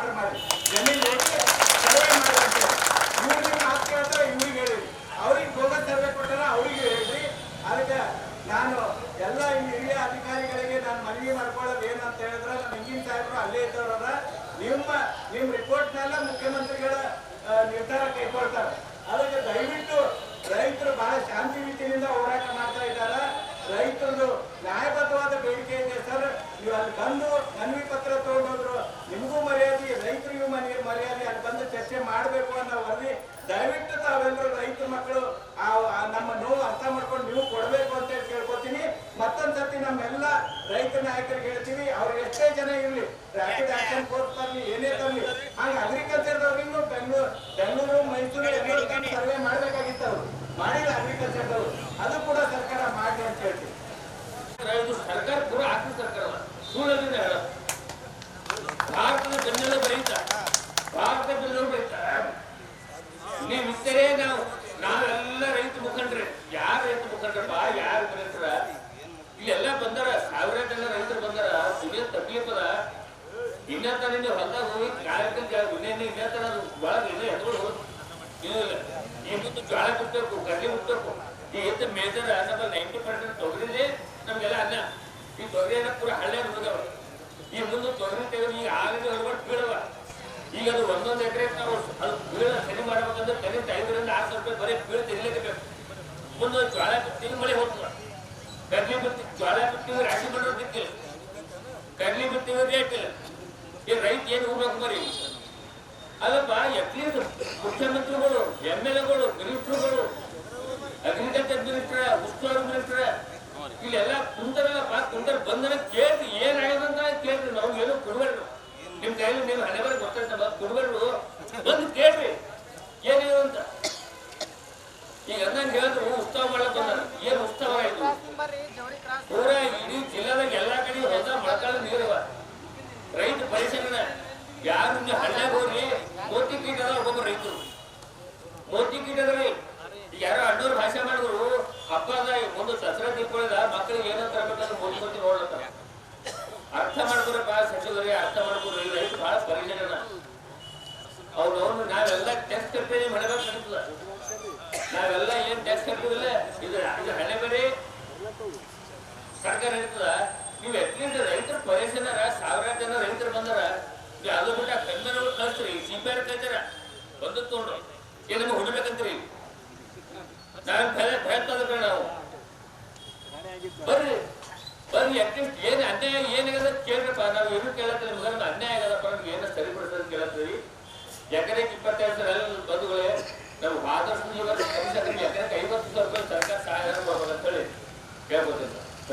Order ಮಾಡಿ. ಜಮೀನು ಏಕೆ ಸರ್ವೆ ಮಾಡುವಂತೆ. ಇವ್ರು ನಿಮ್ಮ ಆಸ್ತಿ ಹತ್ರ ಇವ್ರಿಗೆ ಹೇಳಿರಿ ಅವ್ರಿಗೆ ಗೋಗಲ್ ಸರ್ವೆ ಕೊಟ್ಟಾರ ಅವ್ರಿಗೆ ಹೇಳ್ರಿ ಅದಕ್ಕೆ ನಾನು ಎಲ್ಲಾ ಎಲ್ಲ ಹಿರಿಯ ಅಧಿಕಾರಿಗಳಿಗೆ ನಾನು ಮನವಿ ಮಾಡ್ಕೊಳ್ಳೋದು ಏನಂತ ಹೇಳಿದ್ರೆ, ನಮ್ಮ ಹಿಂದಿನ ಸಾಹೇಬರು ಅಲ್ಲೇ ಇದ್ದವ್ರಲ್ಲ ನಿಮ್ಮ ನಿಮ್ಮ ರಿಪೋರ್ಟ್ನೆಲ್ಲ ಮುಖ್ಯಮಂತ್ರಿಗಳ ನಿರ್ಧಾರ ಕೈಗೊಳ್ತಾರೆ. ಅದಕ್ಕೆ ದಯವಿಟ್ಟು ರೈತರು ಬಹಳ ಶಾಂತಿ ರೀತಿಯಿಂದ ಹೋರಾಟ ಮಾಡ್ತಾ ಇದ್ದಾರ. ರೈತರದು ನ್ಯಾಯಬದ್ಧವಾದ ಬೇಡಿಕೆ ಇದೆ ಸರ್. ನೀವು ಅಲ್ಲಿ ಬಂದು ಚರ್ಚೆ ಮಾಡಬೇಕು ಅನ್ನೋ ವರದಿ, ದಯವಿಟ್ಟು ತಾವೆಲ್ಲರೂ ರೈತ ಮಕ್ಕಳು ನಮ್ಮ ನೋವು ಅರ್ಥ ಮಾಡ್ಕೊಂಡು ನೀವು ಕೊಡಬೇಕು ಅಂತ ಹೇಳಿ ಕೇಳ್ಕೊತೀನಿ. ಮತ್ತೊಂದ್ ಸರ್ತಿ ನಮ್ಮೆಲ್ಲ ರೈತ ನಾಯಕರಿಗೆ ಹೇಳ್ತೀವಿ, ಅವ್ರು ಎಷ್ಟೇ ಜನ ಇರಲಿ ರ್ಯಾಪಿಡ್ ಆಕ್ಷನ್ ಫೋರ್ಸ್ ಬರಲಿ ಏನೇ ತರಲಿ, ಹಂಗ ಅಗ್ರಿಕಲ್ಚರ್ದವ್ರಿಗೂ ಬೆಂಗಳೂರು ಬೆಂಗಳೂರು, ಮೈಸೂರು ಸರ್ವೆ ಮಾಡಬೇಕಾಗಿತ್ತು. ಅವರು ಮಾಡಿಲ್ಲ ಅಗ್ರಿಕಲ್ಚರ್ದವ್ರು ಅದು ಕೂಡ ಸರ್ಕಾರ ಮಾಡಿ ಅಂತ ಹೇಳ್ತೀವಿ. ಸರ್ಕಾರ ಪೂರ ಆತ್ಮ ಸರ್ಕಾರ. ಸುಳ್ಳದಿಂದ ಹೇಳ ಭಾರತದ ಬೆನ್ನೆಲುಬು ರೈತ ಭಾರತ ಬೆನ್ನೆಲುಬು ರೈತ ನೀವು ಇತ್ತರೇ ನಾವು ನಾವೆಲ್ಲ ರೈತ ಮುಖಂಡ್ರೆ ಯಾರು ರೈತ ಮುಖಂಡ್ರಪ್ಪ ಯಾರು ರೈತರ ಇಲ್ಲೆಲ್ಲ ಬಂದಾರ ಸಾವಿರ ಜನ ರೈತರು ಬಂದಾರ ದುಡಿಯೋ ತಪ್ಲಿಪ್ಪದ ಇನ್ನಂತ ನೀವು ಹೊಲ್ದಾಗ ಹೋಗಿ ಕಾರ್ಯಕ್ರಮ ಇನ್ನೇನು ಇನ್ನಂತ ಒಳಗೆ ಇನ್ನೂ ಎತ್ಕೊಂಡು ಏನಿಲ್ಲ ಈ ಮುಂದೆ ಜೋಳ ಬಿಡ್ಬೇಕು ಕಡ್ಲಿ ಮೇಜರ್ ನಮ್ಮ ನೈಂಟಿ ಪರ್ಸೆಂಟ್ ತೊಗರಿಲಿ ನಮ್ಗೆಲ್ಲ ಅನ್ನ. ಈ ತೊಗರಿ ಅನ್ನ ಪೂರ ಹಳ್ಳಿ ಹುಡುಗವ ಈ ಮುಂದೆ ತೊಗರಿ ತೆಗೆದು ಈಗ ಆಲದ ಹೊರಗಡೆ ಬೀಳವ. ಈಗ ಅದು ಒಂದೊಂದು ಎಕರೆ ನಾವು ಅದು ಬೀಳ ಸರಿ ಮಾಡ್ಬೇಕಂದ್ರೆ ಕನಿಷ್ಠ ಐದರಿಂದ ಆರು ಸಾವಿರ ರೂಪಾಯಿ ಬರೀ ಬೀಳ ಮುಂದೆ ಜೋಳ ಬಿತ್ತಿ ಮಳೆ ಹೋಗ್ತದ. ಕಡ್ಲಿ ಬಿತ್ತಿ ಜೋಳ ರಾಶಿ ಮಾಡೋದು ರೈತ ಏನು ಹೋಗ್ಬೇಕು ಮರಿ ಅಲ್ಲಪ್ಪ ಅಟ್ಲೀಸ್ಟ್ ಮುಖ್ಯಮಂತ್ರಿಗಳು ಎಂ ಎಲ್ ಎಗಳು ಮಿನಿಸ್ಟ್ರುಗಳು ಅಗ್ರಿಕಲ್ಚರ್ ಮಿನಿಸ್ಟರ್ ಉಸ್ತುವಾರಿ ಮಿನಿಸ್ಟರ್ ಇಲ್ಲೆಲ್ಲ ಕುಂದರಲ್ಲಪ್ಪ ಕುಂದರ್ ಬಂದ್ರೆ ಕೇಳ್ರಿ ಏನಾಗ್ಯದಂತ ಕೇಳ್ರಿ. ನಾವು ಏನು ಕೊಡ್ಬೇಡ್ರಿ ನಿಮ್ ಕೈಲಿ ನೀವು ಹಣೆ ಬರ ಗೊತ್ತಾಯ್ತಲ್ಲ ಕೊಡ್ಬೇಡ್ರು ಬಂದು ಕೇಳ್ರಿ ಏನಿದೆ ಅಂತ ಈಗ ಅಂದಂಗೆ ಹೇಳಿದ್ರು ಉತ್ಸವ ಮಾಡಕ್ ಬಂದಾರ ಏನ್ ಉತ್ಸವ ಆಯ್ತು ಪೂರ ಇಡೀ ಜಿಲ್ಲಾದಾಗ ಎಲ್ಲಾ ಕಡೆ ಹೊಸ ಮಳೆಗಾಲ ನೀರವ ರೈತ ಪರಿಶ್ರಮ ಯಾರು ನೀವು ಹಳ್ಳ್ಯಾಗ ಹೋಗ್ರಿ ಮೋತಿ ಕೀಟ ಅದ ಒಬ್ಬೊಬ್ಬ ರೈತರು ಮೋದಿ ಈಗ ಯಾರೋ ಅಣ್ಣವ್ರು ಭಾಷೆ ಮಾಡಿದ್ರು ಹಬ್ಬದ ಒಂದು ದಸರಾ ದೀಪಾವಳಿದ ಮಕ್ಕಳಿಗೆ ಏನಂತ ತರಬೇಕಂದ್ರೆ ಮೋದಿ ನೋಡ್ಲತ್ತಾರ ಅರ್ಥ ಮಾಡ್ಕೊರಪ್ಪ ಸಚಿವರೇ, ಅರ್ಥ ಮಾಡ್ಕೊಡ್ರಿ ರೈತ ಬಹಳ ಪರಿಶ್ರಮ ಅವ್ರವ್ರು ನಾವೆಲ್ಲ ಟೆಸ್ಟ್ ಕರ್ತೇವೆ ಮಾಡಬೇಕು ನಡೀತದ. ನಾವೆಲ್ಲ ಏನ್ ಟೆಸ್ಟ್ ಕರ್ತೀವಿಲ್ಲ ಇದು ಇದು ಸರ್ಕಾರ ಹೇಳ್ತದ ನೀವು ಅಟ್ಲೀಸ್ಟ್ ರೈತರ ಪರಿಶೀಲನ ಸಾವಿರಾರು ಜನ ರೈತರು ಬಂದಾರ ನೀವು ಅದು ಬಿಟ್ಟ ಕನ್ನಡಗಳು ಕಳ್ಸ್ರಿ ಸಿಪಿಆರ್ ಕಳ್ತಾರ ಬಂದು ತಗೊಂಡ್ರು ಏನ್ ನಿಮ್ಗೆ ಹುಡ್ಬೇಕಂತೀರಿ ನಾವ್ ಭಯ ಭಯಪಡ್ಬೇಕ ನಾವು. ಬರ್ರಿ ಬರ್ರಿ ಅಟ್ಲೀಸ್ಟ್ ಏನ್ ಅನ್ಯಾಯ ಏನಾಗದ ಕೇಳ್ರಪ್ಪ ನಾವು ಏನು ಕೇಳತ್ತಿಲ್ಲ